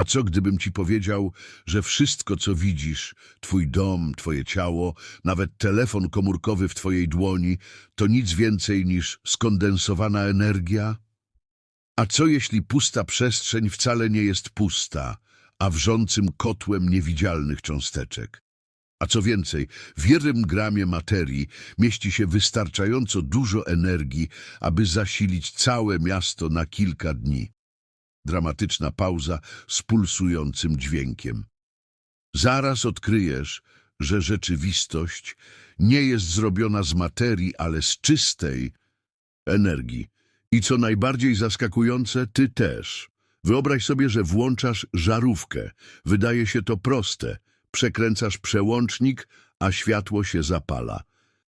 A co gdybym ci powiedział, że wszystko, co widzisz, twój dom, twoje ciało, nawet telefon komórkowy w twojej dłoni, to nic więcej niż skondensowana energia? A co jeśli pusta przestrzeń wcale nie jest pusta, a wrzącym kotłem niewidzialnych cząsteczek? A co więcej, w jednym gramie materii mieści się wystarczająco dużo energii, aby zasilić całe miasto na kilka dni. Dramatyczna pauza z pulsującym dźwiękiem. Zaraz odkryjesz, że rzeczywistość nie jest zrobiona z materii, ale z czystej energii. I co najbardziej zaskakujące, ty też. Wyobraź sobie, że włączasz żarówkę. Wydaje się to proste. Przekręcasz przełącznik, a światło się zapala.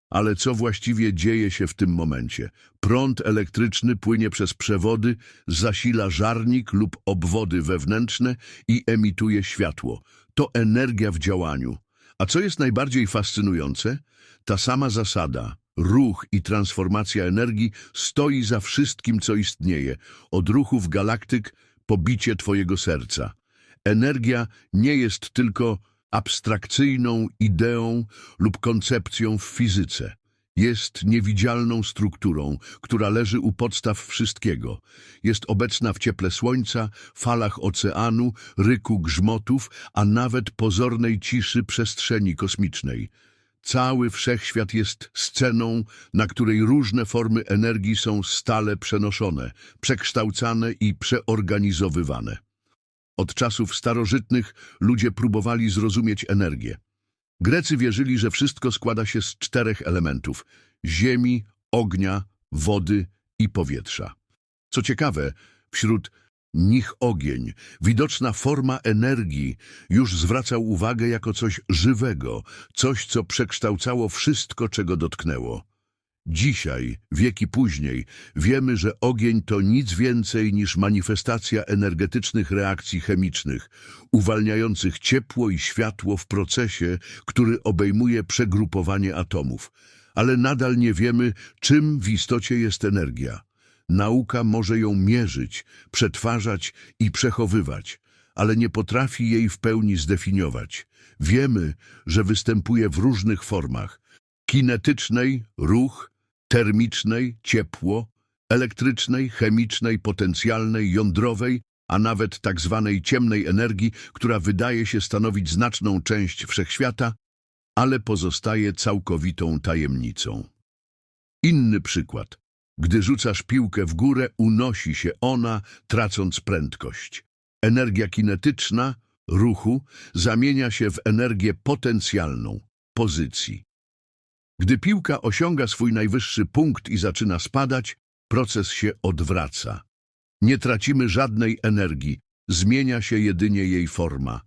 Ale co właściwie dzieje się w tym momencie? Prąd elektryczny płynie przez przewody, zasila żarnik lub obwody wewnętrzne i emituje światło. To energia w działaniu. A co jest najbardziej fascynujące? Ta sama zasada, ruch i transformacja energii stoi za wszystkim, co istnieje. Od ruchów galaktyk po bicie twojego serca. Energia nie jest tylko abstrakcyjną ideą lub koncepcją w fizyce. Jest niewidzialną strukturą, która leży u podstaw wszystkiego. Jest obecna w cieple słońca, falach oceanu, ryku grzmotów, a nawet pozornej ciszy przestrzeni kosmicznej. Cały wszechświat jest sceną, na której różne formy energii są stale przenoszone, przekształcane i przeorganizowywane. Od czasów starożytnych ludzie próbowali zrozumieć energię. Grecy wierzyli, że wszystko składa się z czterech elementów – ziemi, ognia, wody i powietrza. Co ciekawe, wśród nich ogień, widoczna forma energii, już zwracał uwagę jako coś żywego, coś, co przekształcało wszystko, czego dotknęło. Dzisiaj, wieki później, wiemy, że ogień to nic więcej niż manifestacja energetycznych reakcji chemicznych, uwalniających ciepło i światło w procesie, który obejmuje przegrupowanie atomów. Ale nadal nie wiemy, czym w istocie jest energia. Nauka może ją mierzyć, przetwarzać i przechowywać, ale nie potrafi jej w pełni zdefiniować. Wiemy, że występuje w różnych formach kinetycznej ruch, termicznej ciepło, elektrycznej, chemicznej, potencjalnej, jądrowej, a nawet tak zwanej ciemnej energii, która wydaje się stanowić znaczną część wszechświata, ale pozostaje całkowitą tajemnicą. Inny przykład. Gdy rzucasz piłkę w górę, unosi się ona, tracąc prędkość. Energia kinetyczna, ruchu, zamienia się w energię potencjalną, pozycji. Gdy piłka osiąga swój najwyższy punkt i zaczyna spadać, proces się odwraca. Nie tracimy żadnej energii, zmienia się jedynie jej forma.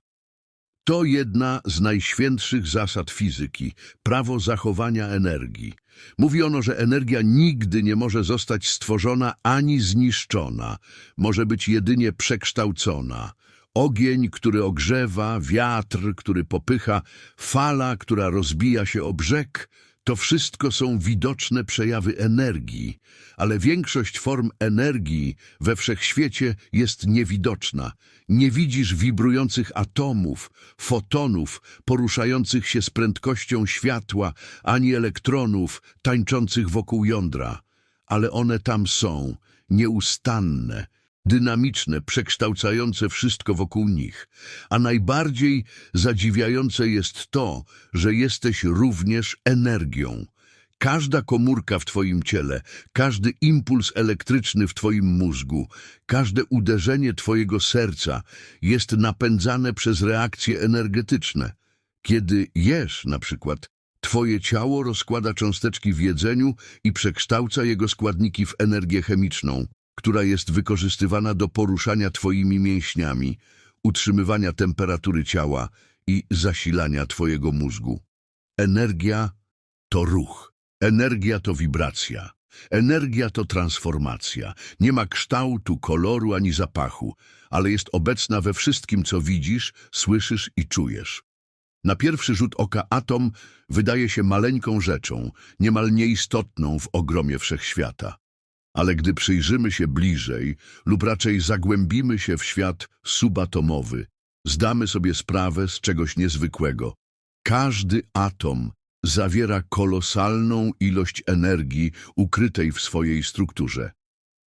To jedna z najświętszych zasad fizyki, prawo zachowania energii. Mówi ono, że energia nigdy nie może zostać stworzona ani zniszczona, może być jedynie przekształcona. Ogień, który ogrzewa, wiatr, który popycha, fala, która rozbija się o brzeg, to wszystko są widoczne przejawy energii, ale większość form energii we wszechświecie jest niewidoczna. Nie widzisz wibrujących atomów, fotonów poruszających się z prędkością światła, ani elektronów tańczących wokół jądra. Ale one tam są, nieustanne, dynamiczne, przekształcające wszystko wokół nich. A najbardziej zadziwiające jest to, że jesteś również energią. Każda komórka w Twoim ciele, każdy impuls elektryczny w Twoim mózgu, każde uderzenie Twojego serca jest napędzane przez reakcje energetyczne. Kiedy jesz, na przykład, Twoje ciało rozkłada cząsteczki w jedzeniu i przekształca jego składniki w energię chemiczną która jest wykorzystywana do poruszania Twoimi mięśniami, utrzymywania temperatury ciała i zasilania Twojego mózgu. Energia to ruch, energia to wibracja, energia to transformacja. Nie ma kształtu, koloru ani zapachu, ale jest obecna we wszystkim, co widzisz, słyszysz i czujesz. Na pierwszy rzut oka atom wydaje się maleńką rzeczą, niemal nieistotną w ogromie wszechświata. Ale gdy przyjrzymy się bliżej lub raczej zagłębimy się w świat subatomowy, zdamy sobie sprawę z czegoś niezwykłego. Każdy atom zawiera kolosalną ilość energii ukrytej w swojej strukturze.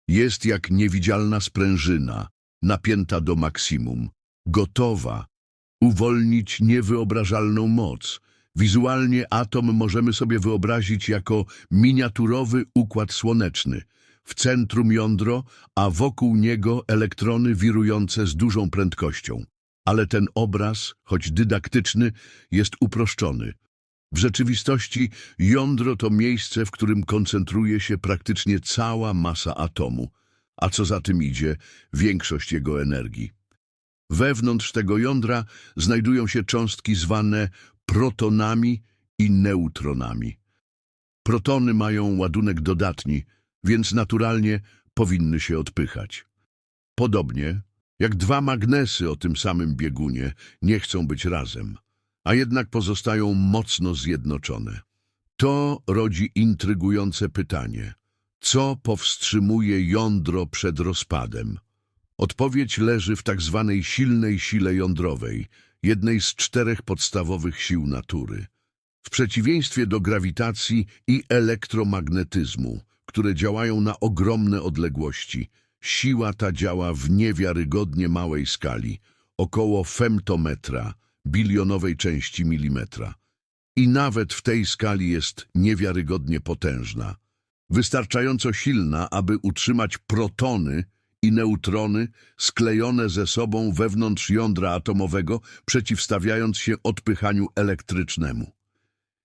Jest jak niewidzialna sprężyna, napięta do maksimum, gotowa uwolnić niewyobrażalną moc. Wizualnie atom możemy sobie wyobrazić jako miniaturowy układ słoneczny. W centrum jądro, a wokół niego elektrony wirujące z dużą prędkością. Ale ten obraz, choć dydaktyczny, jest uproszczony. W rzeczywistości jądro to miejsce, w którym koncentruje się praktycznie cała masa atomu, a co za tym idzie, większość jego energii. Wewnątrz tego jądra znajdują się cząstki zwane protonami i neutronami. Protony mają ładunek dodatni, więc naturalnie powinny się odpychać. Podobnie jak dwa magnesy o tym samym biegunie nie chcą być razem, a jednak pozostają mocno zjednoczone. To rodzi intrygujące pytanie. Co powstrzymuje jądro przed rozpadem? Odpowiedź leży w tak zwanej silnej sile jądrowej, jednej z czterech podstawowych sił natury. W przeciwieństwie do grawitacji i elektromagnetyzmu, które działają na ogromne odległości, siła ta działa w niewiarygodnie małej skali, około femtometra, bilionowej części milimetra. I nawet w tej skali jest niewiarygodnie potężna. Wystarczająco silna, aby utrzymać protony i neutrony sklejone ze sobą wewnątrz jądra atomowego, przeciwstawiając się odpychaniu elektrycznemu.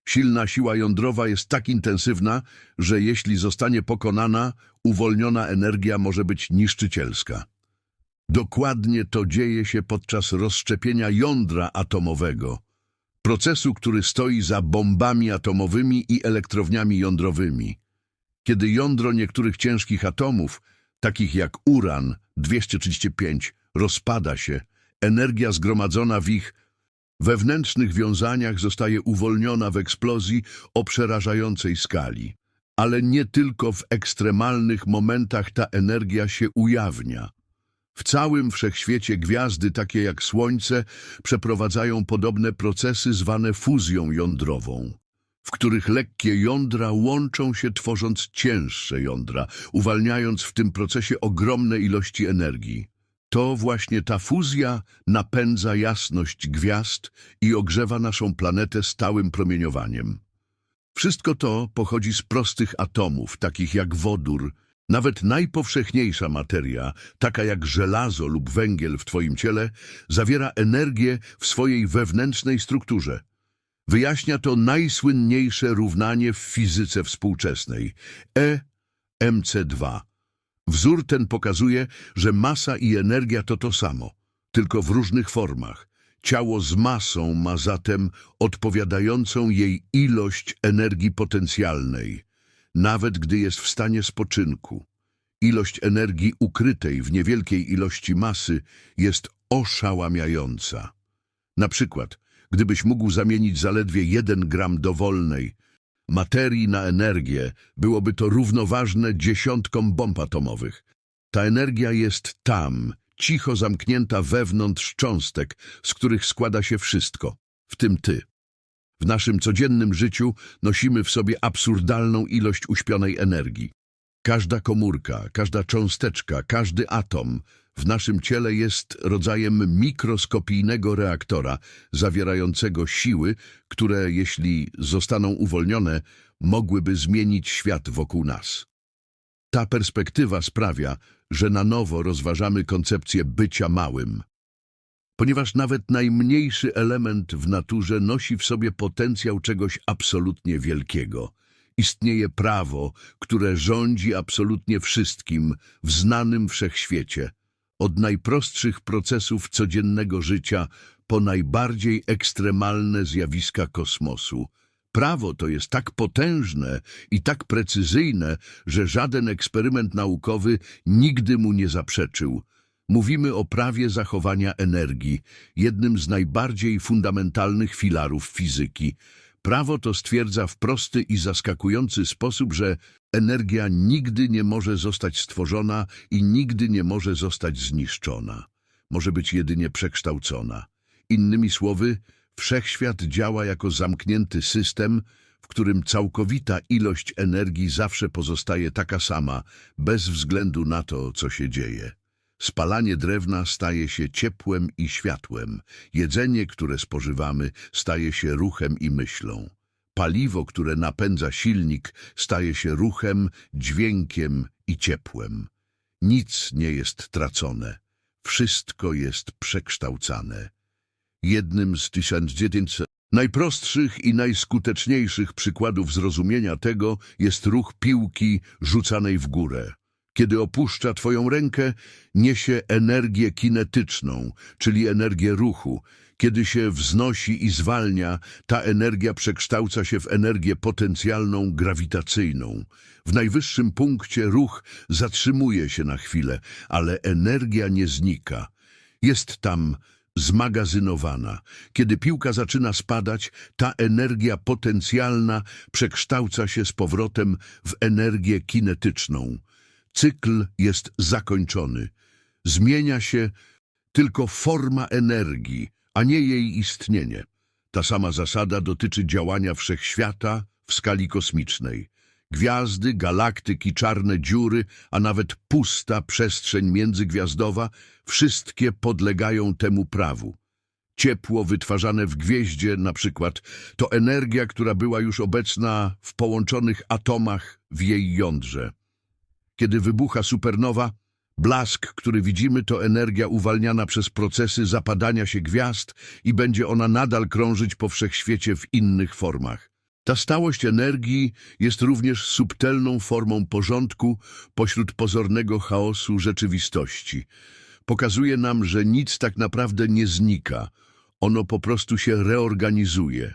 Silna siła jądrowa jest tak intensywna, że jeśli zostanie pokonana, uwolniona energia może być niszczycielska. Dokładnie to dzieje się podczas rozszczepienia jądra atomowego, procesu, który stoi za bombami atomowymi i elektrowniami jądrowymi. Kiedy jądro niektórych ciężkich atomów, takich jak uran 235, rozpada się, energia zgromadzona w ich wewnętrznych wiązaniach zostaje uwolniona w eksplozji o przerażającej skali. Ale nie tylko w ekstremalnych momentach ta energia się ujawnia. W całym wszechświecie gwiazdy, takie jak Słońce, przeprowadzają podobne procesy zwane fuzją jądrową, w których lekkie jądra łączą się tworząc cięższe jądra, uwalniając w tym procesie ogromne ilości energii. To właśnie ta fuzja napędza jasność gwiazd i ogrzewa naszą planetę stałym promieniowaniem. Wszystko to pochodzi z prostych atomów, takich jak wodór. Nawet najpowszechniejsza materia, taka jak żelazo lub węgiel w Twoim ciele, zawiera energię w swojej wewnętrznej strukturze. Wyjaśnia to najsłynniejsze równanie w fizyce współczesnej E MC2. Wzór ten pokazuje, że masa i energia to to samo, tylko w różnych formach. Ciało z masą ma zatem odpowiadającą jej ilość energii potencjalnej, nawet gdy jest w stanie spoczynku. Ilość energii ukrytej w niewielkiej ilości masy jest oszałamiająca. Na przykład, gdybyś mógł zamienić zaledwie jeden gram dowolnej materii na energię, byłoby to równoważne dziesiątkom bomb atomowych. Ta energia jest tam, cicho zamknięta wewnątrz cząstek, z których składa się wszystko, w tym ty. W naszym codziennym życiu nosimy w sobie absurdalną ilość uśpionej energii. Każda komórka, każda cząsteczka, każdy atom w naszym ciele jest rodzajem mikroskopijnego reaktora zawierającego siły, które, jeśli zostaną uwolnione, mogłyby zmienić świat wokół nas. Ta perspektywa sprawia, że na nowo rozważamy koncepcję bycia małym. Ponieważ nawet najmniejszy element w naturze nosi w sobie potencjał czegoś absolutnie wielkiego. Istnieje prawo, które rządzi absolutnie wszystkim w znanym wszechświecie, od najprostszych procesów codziennego życia po najbardziej ekstremalne zjawiska kosmosu. Prawo to jest tak potężne i tak precyzyjne, że żaden eksperyment naukowy nigdy mu nie zaprzeczył. Mówimy o prawie zachowania energii, jednym z najbardziej fundamentalnych filarów fizyki. Prawo to stwierdza w prosty i zaskakujący sposób, że Energia nigdy nie może zostać stworzona i nigdy nie może zostać zniszczona. Może być jedynie przekształcona. Innymi słowy, wszechświat działa jako zamknięty system, w którym całkowita ilość energii zawsze pozostaje taka sama, bez względu na to, co się dzieje. Spalanie drewna staje się ciepłem i światłem. Jedzenie, które spożywamy, staje się ruchem i myślą. Paliwo, które napędza silnik, staje się ruchem, dźwiękiem i ciepłem. Nic nie jest tracone. Wszystko jest przekształcane. Jednym z 1900 najprostszych i najskuteczniejszych przykładów zrozumienia tego jest ruch piłki rzucanej w górę. Kiedy opuszcza Twoją rękę, niesie energię kinetyczną, czyli energię ruchu. Kiedy się wznosi i zwalnia, ta energia przekształca się w energię potencjalną, grawitacyjną. W najwyższym punkcie ruch zatrzymuje się na chwilę, ale energia nie znika. Jest tam zmagazynowana. Kiedy piłka zaczyna spadać, ta energia potencjalna przekształca się z powrotem w energię kinetyczną. Cykl jest zakończony. Zmienia się tylko forma energii, a nie jej istnienie. Ta sama zasada dotyczy działania wszechświata w skali kosmicznej. Gwiazdy, galaktyki, czarne dziury, a nawet pusta przestrzeń międzygwiazdowa, wszystkie podlegają temu prawu. Ciepło wytwarzane w gwieździe, na przykład, to energia, która była już obecna w połączonych atomach w jej jądrze. Kiedy wybucha supernowa, blask, który widzimy, to energia uwalniana przez procesy zapadania się gwiazd i będzie ona nadal krążyć po wszechświecie w innych formach. Ta stałość energii jest również subtelną formą porządku pośród pozornego chaosu rzeczywistości. Pokazuje nam, że nic tak naprawdę nie znika, ono po prostu się reorganizuje.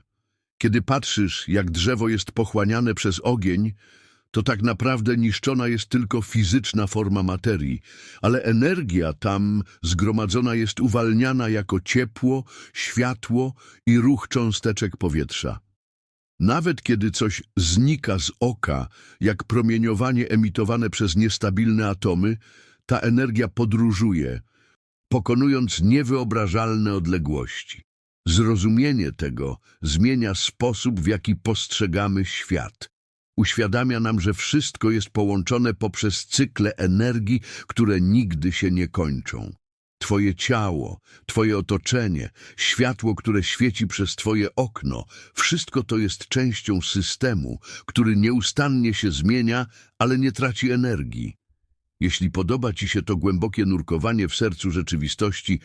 Kiedy patrzysz, jak drzewo jest pochłaniane przez ogień, to tak naprawdę niszczona jest tylko fizyczna forma materii, ale energia tam zgromadzona jest uwalniana jako ciepło, światło i ruch cząsteczek powietrza. Nawet kiedy coś znika z oka, jak promieniowanie emitowane przez niestabilne atomy, ta energia podróżuje, pokonując niewyobrażalne odległości. Zrozumienie tego zmienia sposób, w jaki postrzegamy świat. Uświadamia nam, że wszystko jest połączone poprzez cykle energii, które nigdy się nie kończą. Twoje ciało, Twoje otoczenie, światło, które świeci przez Twoje okno, wszystko to jest częścią systemu, który nieustannie się zmienia, ale nie traci energii. Jeśli podoba Ci się to głębokie nurkowanie w sercu rzeczywistości,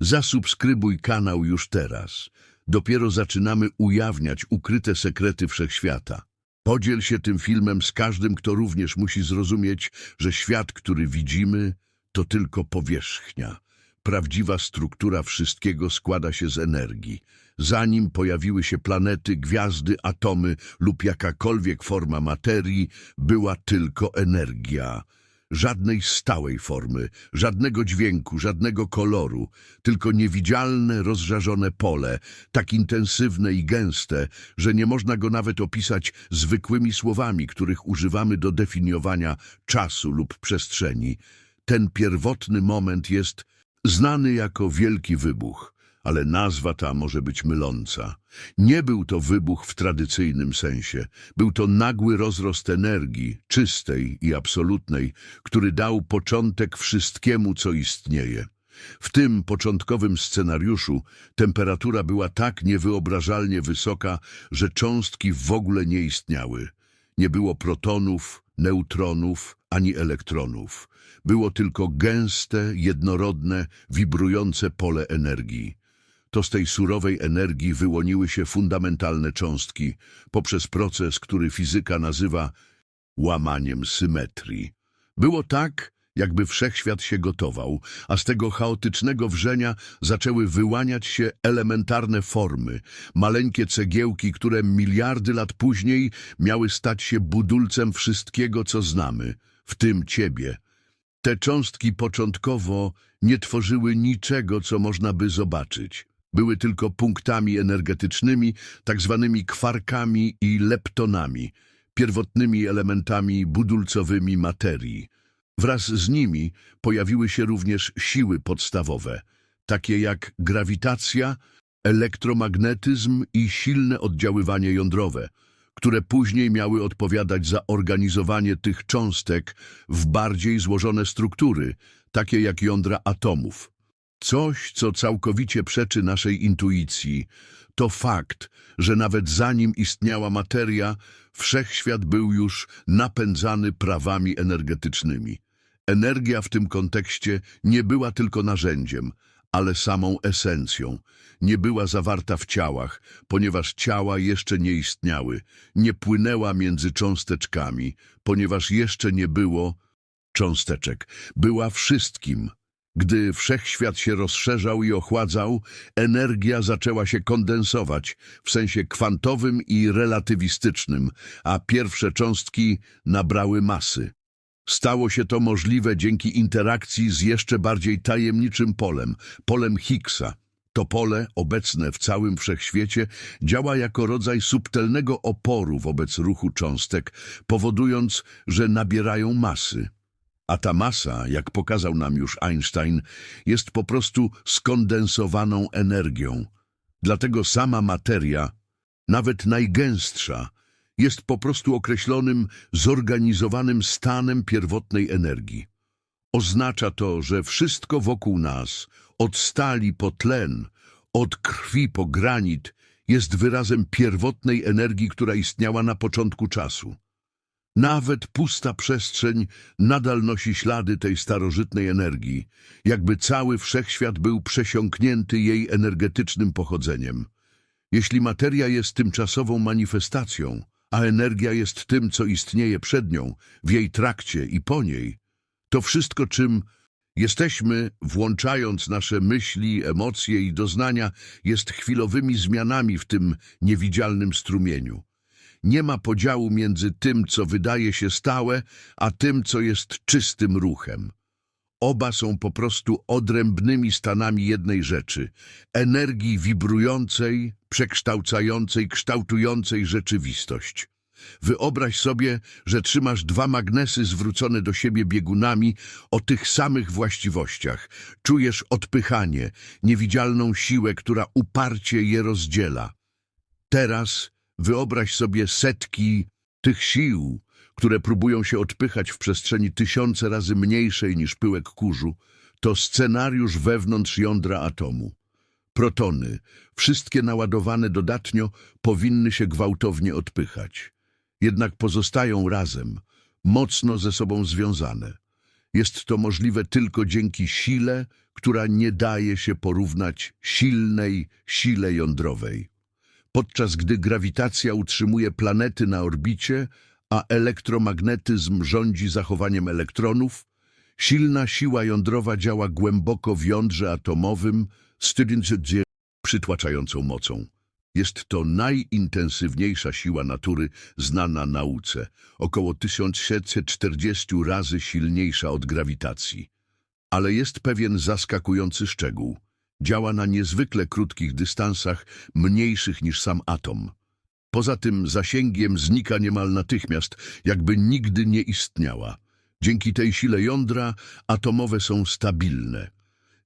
zasubskrybuj kanał już teraz. Dopiero zaczynamy ujawniać ukryte sekrety wszechświata. Podziel się tym filmem z każdym, kto również musi zrozumieć, że świat, który widzimy, to tylko powierzchnia. Prawdziwa struktura wszystkiego składa się z energii. Zanim pojawiły się planety, gwiazdy, atomy lub jakakolwiek forma materii, była tylko energia. Żadnej stałej formy, żadnego dźwięku, żadnego koloru, tylko niewidzialne, rozżarzone pole, tak intensywne i gęste, że nie można go nawet opisać zwykłymi słowami, których używamy do definiowania czasu lub przestrzeni. Ten pierwotny moment jest znany jako Wielki Wybuch, ale nazwa ta może być myląca. Nie był to wybuch w tradycyjnym sensie. Był to nagły rozrost energii, czystej i absolutnej, który dał początek wszystkiemu, co istnieje. W tym początkowym scenariuszu temperatura była tak niewyobrażalnie wysoka, że cząstki w ogóle nie istniały. Nie było protonów, neutronów ani elektronów. Było tylko gęste, jednorodne, wibrujące pole energii. To z tej surowej energii wyłoniły się fundamentalne cząstki poprzez proces, który fizyka nazywa łamaniem symetrii. Było tak, jakby wszechświat się gotował, a z tego chaotycznego wrzenia zaczęły wyłaniać się elementarne formy, maleńkie cegiełki, które miliardy lat później miały stać się budulcem wszystkiego, co znamy, w tym ciebie. Te cząstki początkowo nie tworzyły niczego, co można by zobaczyć. Były tylko punktami energetycznymi, tak zwanymi kwarkami i leptonami, pierwotnymi elementami budulcowymi materii. Wraz z nimi pojawiły się również siły podstawowe, takie jak grawitacja, elektromagnetyzm i silne oddziaływanie jądrowe, które później miały odpowiadać za organizowanie tych cząstek w bardziej złożone struktury, takie jak jądra atomów. Coś, co całkowicie przeczy naszej intuicji, to fakt, że nawet zanim istniała materia, wszechświat był już napędzany prawami energetycznymi. Energia w tym kontekście nie była tylko narzędziem, ale samą esencją. Nie była zawarta w ciałach, ponieważ ciała jeszcze nie istniały. Nie płynęła między cząsteczkami, ponieważ jeszcze nie było cząsteczek. Była wszystkim. Gdy wszechświat się rozszerzał i ochładzał, energia zaczęła się kondensować w sensie kwantowym i relatywistycznym, a pierwsze cząstki nabrały masy. Stało się to możliwe dzięki interakcji z jeszcze bardziej tajemniczym polem, polem Higgsa. To pole, obecne w całym wszechświecie, działa jako rodzaj subtelnego oporu wobec ruchu cząstek, powodując, że nabierają masy. A ta masa, jak pokazał nam już Einstein, jest po prostu skondensowaną energią. Dlatego sama materia, nawet najgęstsza, jest po prostu określonym, zorganizowanym stanem pierwotnej energii. Oznacza to, że wszystko wokół nas, od stali po tlen, od krwi po granit, jest wyrazem pierwotnej energii, która istniała na początku czasu. Nawet pusta przestrzeń nadal nosi ślady tej starożytnej energii, jakby cały wszechświat był przesiąknięty jej energetycznym pochodzeniem. Jeśli materia jest tymczasową manifestacją, a energia jest tym, co istnieje przed nią, w jej trakcie i po niej, to wszystko, czym jesteśmy, włączając nasze myśli, emocje i doznania, jest chwilowymi zmianami w tym niewidzialnym strumieniu. Nie ma podziału między tym, co wydaje się stałe, a tym, co jest czystym ruchem. Oba są po prostu odrębnymi stanami jednej rzeczy energii wibrującej, przekształcającej, kształtującej rzeczywistość. Wyobraź sobie, że trzymasz dwa magnesy zwrócone do siebie biegunami o tych samych właściwościach. Czujesz odpychanie, niewidzialną siłę, która uparcie je rozdziela. Teraz wyobraź sobie setki tych sił, które próbują się odpychać w przestrzeni tysiące razy mniejszej niż pyłek kurzu. To scenariusz wewnątrz jądra atomu. Protony, wszystkie naładowane dodatnio, powinny się gwałtownie odpychać. Jednak pozostają razem, mocno ze sobą związane. Jest to możliwe tylko dzięki sile, która nie daje się porównać silnej sile jądrowej. Podczas gdy grawitacja utrzymuje planety na orbicie, a elektromagnetyzm rządzi zachowaniem elektronów, silna siła jądrowa działa głęboko w jądrze atomowym, stydząc przytłaczającą mocą. Jest to najintensywniejsza siła natury znana nauce, około 1740 razy silniejsza od grawitacji. Ale jest pewien zaskakujący szczegół. Działa na niezwykle krótkich dystansach, mniejszych niż sam atom. Poza tym zasięgiem znika niemal natychmiast, jakby nigdy nie istniała. Dzięki tej sile jądra atomowe są stabilne.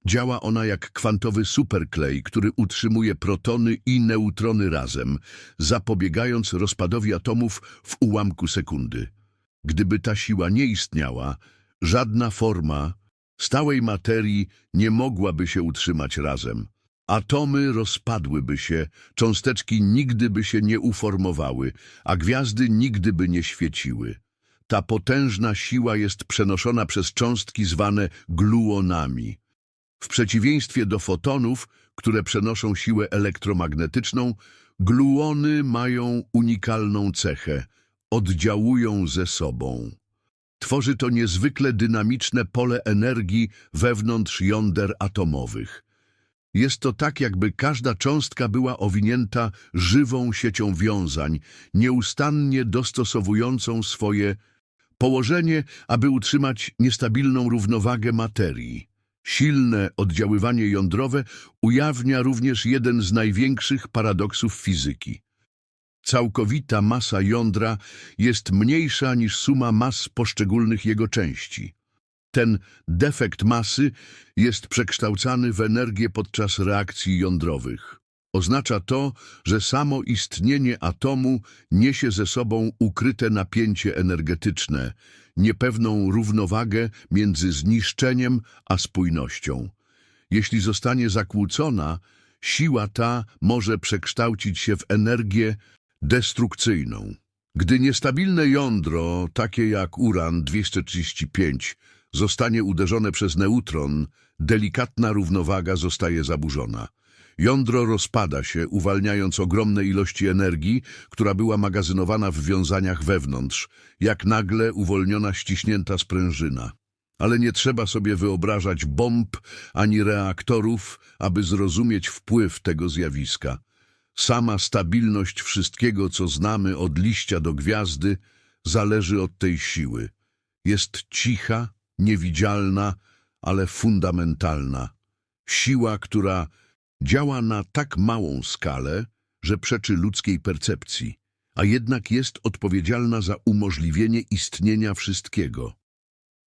Działa ona jak kwantowy superklej, który utrzymuje protony i neutrony razem, zapobiegając rozpadowi atomów w ułamku sekundy. Gdyby ta siła nie istniała, żadna forma stałej materii nie mogłaby się utrzymać razem. Atomy rozpadłyby się, cząsteczki nigdy by się nie uformowały, a gwiazdy nigdy by nie świeciły. Ta potężna siła jest przenoszona przez cząstki zwane gluonami. W przeciwieństwie do fotonów, które przenoszą siłę elektromagnetyczną, gluony mają unikalną cechę – oddziałują ze sobą. Tworzy to niezwykle dynamiczne pole energii wewnątrz jąder atomowych. Jest to tak, jakby każda cząstka była owinięta żywą siecią wiązań, nieustannie dostosowującą swoje położenie, aby utrzymać niestabilną równowagę materii. Silne oddziaływanie jądrowe ujawnia również jeden z największych paradoksów fizyki. Całkowita masa jądra jest mniejsza niż suma mas poszczególnych jego części. Ten defekt masy jest przekształcany w energię podczas reakcji jądrowych. Oznacza to, że samo istnienie atomu niesie ze sobą ukryte napięcie energetyczne, niepewną równowagę między zniszczeniem a spójnością. Jeśli zostanie zakłócona, siła ta może przekształcić się w energię destrukcyjną. Gdy niestabilne jądro, takie jak uran-235, zostanie uderzone przez neutron, delikatna równowaga zostaje zaburzona. Jądro rozpada się, uwalniając ogromne ilości energii, która była magazynowana w wiązaniach wewnątrz, jak nagle uwolniona ściśnięta sprężyna. Ale nie trzeba sobie wyobrażać bomb ani reaktorów, aby zrozumieć wpływ tego zjawiska. Sama stabilność wszystkiego, co znamy od liścia do gwiazdy, zależy od tej siły. Jest cicha, niewidzialna, ale fundamentalna. Siła, która działa na tak małą skalę, że przeczy ludzkiej percepcji, a jednak jest odpowiedzialna za umożliwienie istnienia wszystkiego.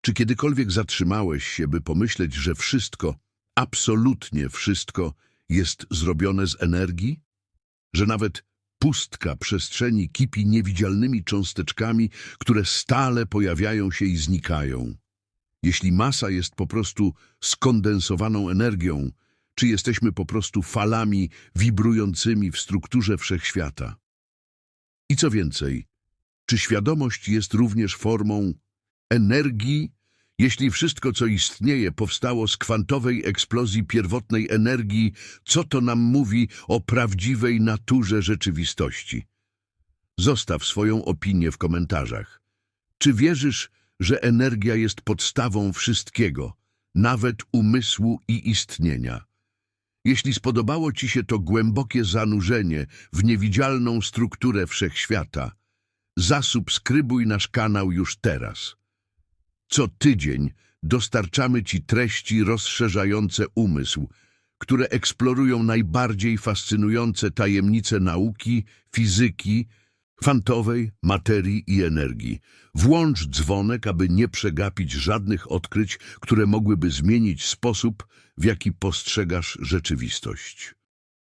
Czy kiedykolwiek zatrzymałeś się, by pomyśleć, że wszystko, absolutnie wszystko, jest zrobione z energii? Że nawet pustka przestrzeni kipi niewidzialnymi cząsteczkami, które stale pojawiają się i znikają? Jeśli masa jest po prostu skondensowaną energią, czy jesteśmy po prostu falami wibrującymi w strukturze wszechświata? I co więcej, czy świadomość jest również formą energii, jeśli wszystko, co istnieje, powstało z kwantowej eksplozji pierwotnej energii, co to nam mówi o prawdziwej naturze rzeczywistości? Zostaw swoją opinię w komentarzach. Czy wierzysz, że energia jest podstawą wszystkiego, nawet umysłu i istnienia? Jeśli spodobało Ci się to głębokie zanurzenie w niewidzialną strukturę wszechświata, zasubskrybuj nasz kanał już teraz. Co tydzień dostarczamy Ci treści rozszerzające umysł, które eksplorują najbardziej fascynujące tajemnice nauki, fizyki, kwantowej, materii i energii. Włącz dzwonek, aby nie przegapić żadnych odkryć, które mogłyby zmienić sposób, w jaki postrzegasz rzeczywistość.